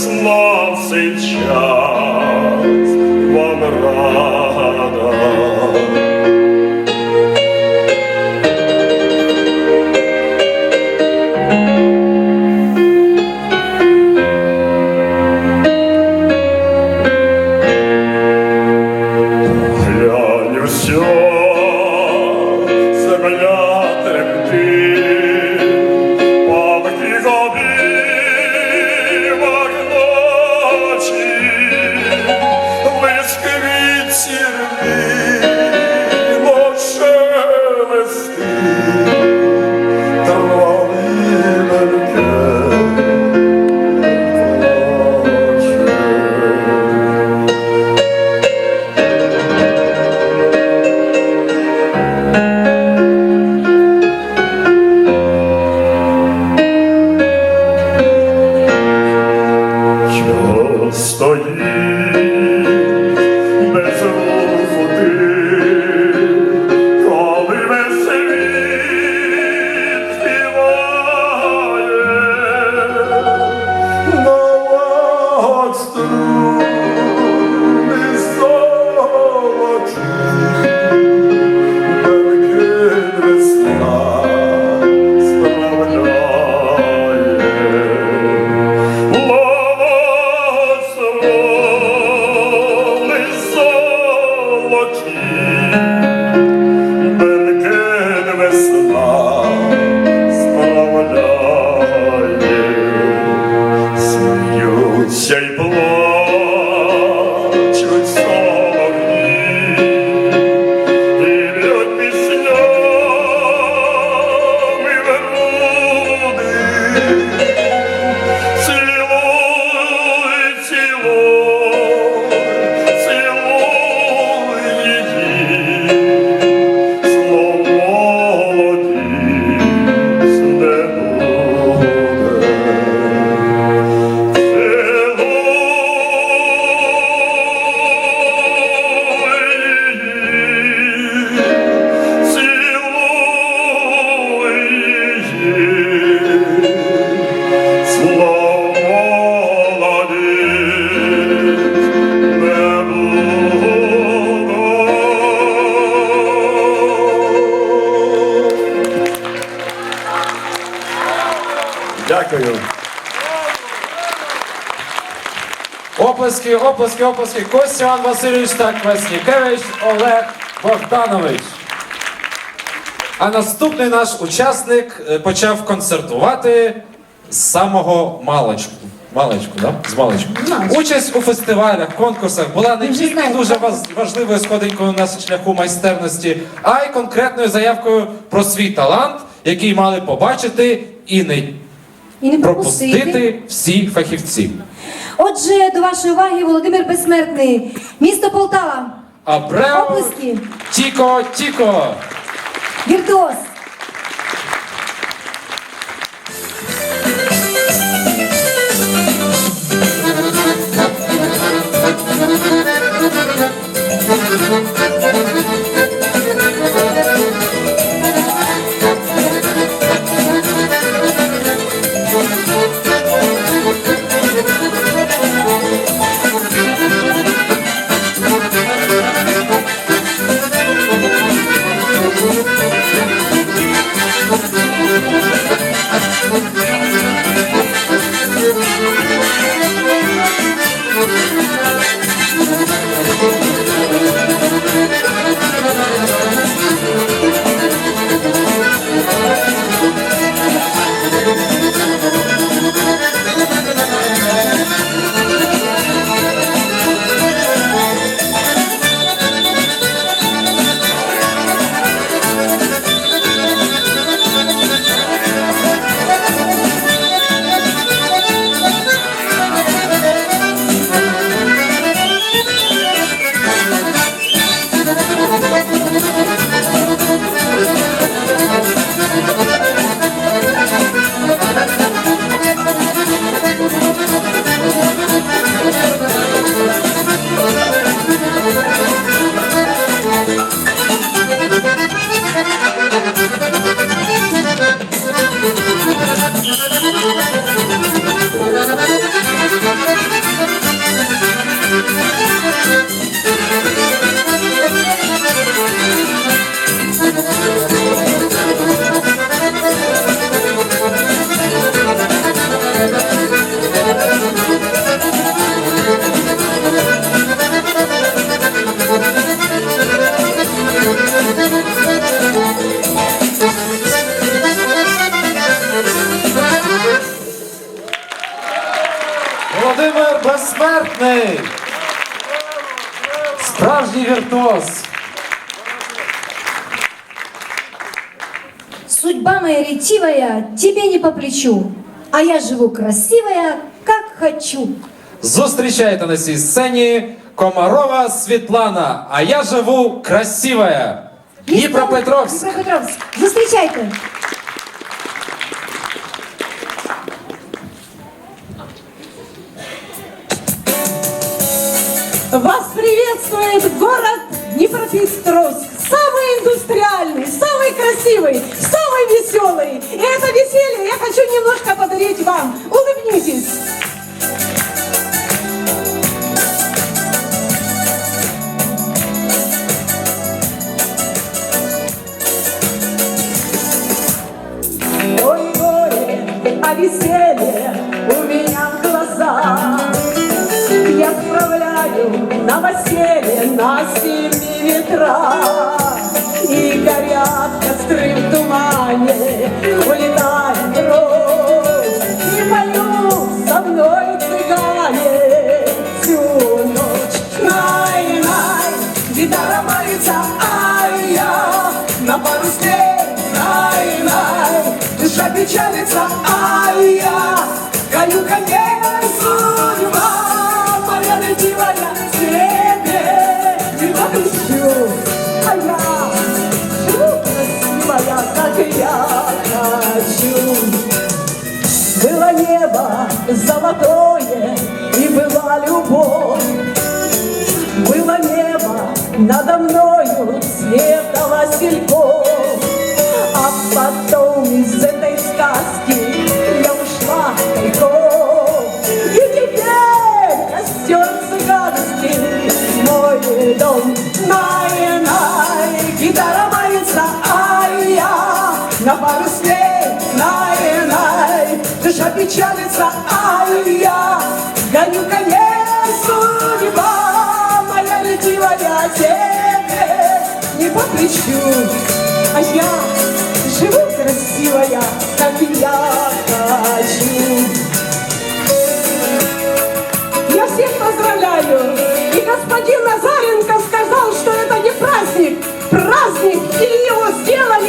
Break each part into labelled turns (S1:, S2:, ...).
S1: слав сейчас вам рад.
S2: Оплески, оплески, оплески. Костян Васильович та Кваснікевич Олег Богданович. А наступний наш учасник е, почав концертувати з самого маличку. Маличку, да? З маличку.
S3: Маличку.
S2: Участь у фестивалях, конкурсах була не тільки дуже важливою сходинкою на шляху майстерності, а й конкретною заявкою про свій талант, який мали побачити і не
S3: І не пропустити.
S2: всі фахівці.
S3: Отже, до вашої уваги Володимир Безсмертний, місто Полтава,
S2: Абрео
S3: Оплески.
S2: Тіко Тіко.
S3: віртуоз.
S2: Володимир Безсмертний. Справжній віртуоз.
S3: Судьба моя ретивая тебе не по плечу, а я живу красивая, как хочу.
S2: Зустрічайте на цій сцені Комарова Світлана. А я живу красивая. Дніпропетровськ.
S3: Дніпропетровськ. Зустрічайте.
S4: Вас приветствует город Днепропетровск. Самый индустриальный, самый красивый, самый веселый. И это веселье я хочу немножко подарить вам. Улыбнитесь. Nara печалится, ай-я, гоню коней судьба, моя ретивая тебе не по плечу, а я живу красивая, как я хочу. Я всех поздравляю. И господин Назаренко сказал, что это не праздник. Праздник, и его сделали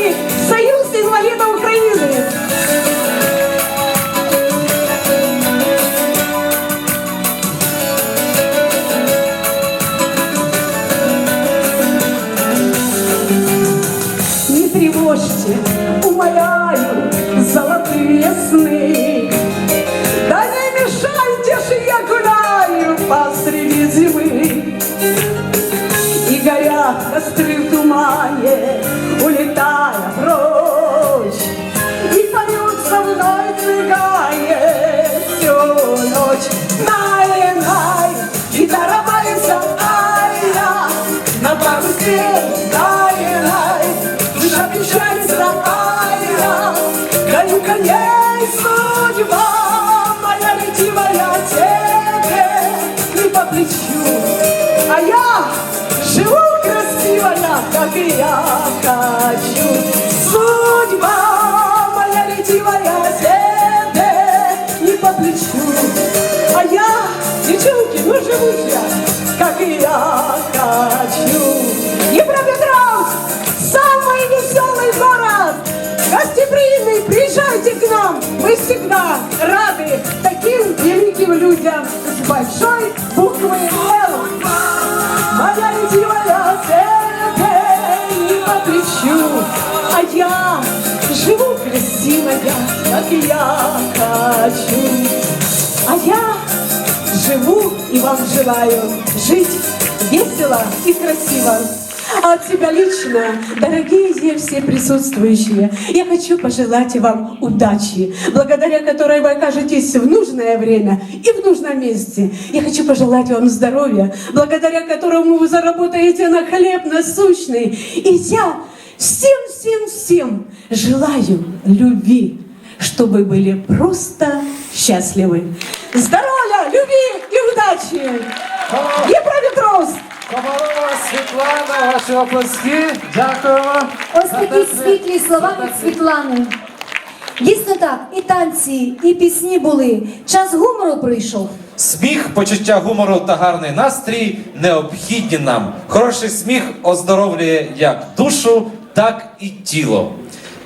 S4: я живу красивая, как я хочу. А я живу и вам желаю жить весело и красиво. От себя лично, дорогие все присутствующие, я хочу пожелать вам удачи, благодаря которой вы окажетесь в нужное время и в нужном месте. Я хочу пожелать вам здоровья, благодаря которому вы заработаете на хлеб насущный. И я всем-всем-всем желаю любви, чтобы были просто счастливы. Здоровья, любви и удачи! Днепропетровск!
S2: Комарова Світлана, ваші оплески. Дякуємо.
S3: Ось такі світлі слова від Світлани. Дійсно так, і танці, і пісні були. Час гумору прийшов.
S2: Сміх, почуття гумору та гарний настрій необхідні нам. Хороший сміх оздоровлює як душу, так і тіло.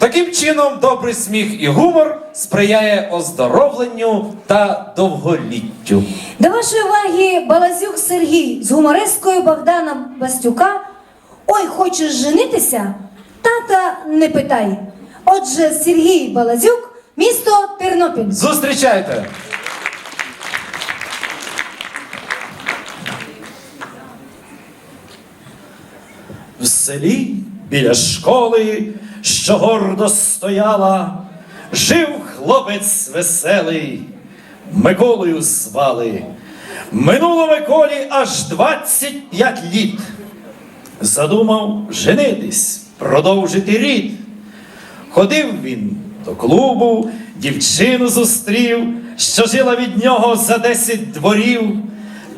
S2: Таким чином, добрий сміх і гумор сприяє оздоровленню та довголіттю.
S3: До вашої уваги Балазюк Сергій з гумористкою Богдана Бастюка. Ой, хочеш женитися? Тата не питай. Отже, Сергій Балазюк, місто Тернопіль.
S2: Зустрічайте!
S5: В селі біля школи, що гордо стояла, жив хлопець веселий, Миколою звали. Минуло Миколі аж 25 літ. Задумав женитись, продовжити рід. Ходив він до клубу, дівчину зустрів, що жила від нього за десять дворів.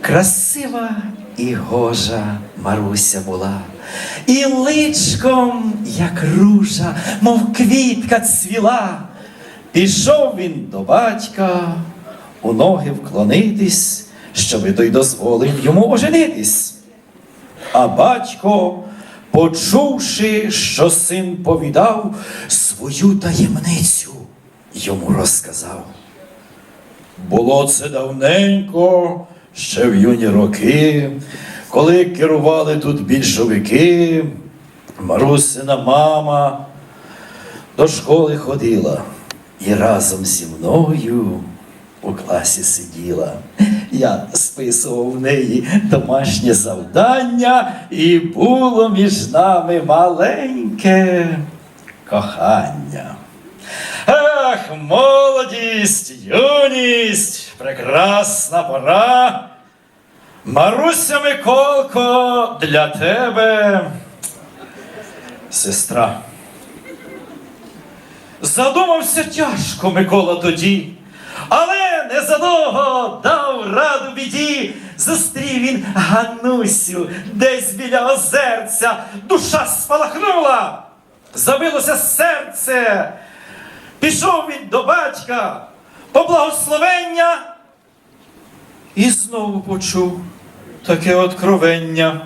S5: Красива і гожа Маруся була. І личком, як ружа, мов квітка цвіла. Пішов він до батька у ноги вклонитись, щоби той дозволив йому оженитись. А батько, почувши, що син повідав, свою таємницю йому розказав. Було це давненько, ще в юні роки, коли керували тут більшовики, Марусина мама до школи ходила і разом зі мною у класі сиділа. Я списував в неї домашнє завдання, і було між нами маленьке кохання. Ах, молодість, юність, прекрасна пора. Маруся Миколко, для тебе сестра. Задумався тяжко Микола тоді, але незадовго дав раду біді. Зустрів він Ганусю десь біля озерця, душа спалахнула, забилося серце. Пішов він до батька по благословення і знову почув таке откровення.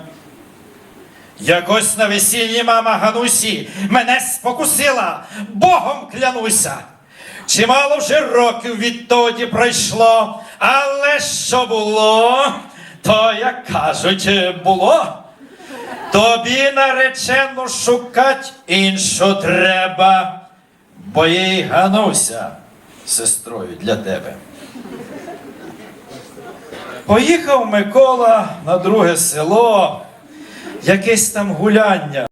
S5: Якось на весіллі мама Ганусі мене спокусила, Богом клянуся. Чимало вже років відтоді пройшло, але що було, то, як кажуть, було. Тобі наречену шукать іншу треба, бо їй Гануся сестрою для тебе. Поїхав Микола на друге село, якесь там гуляння.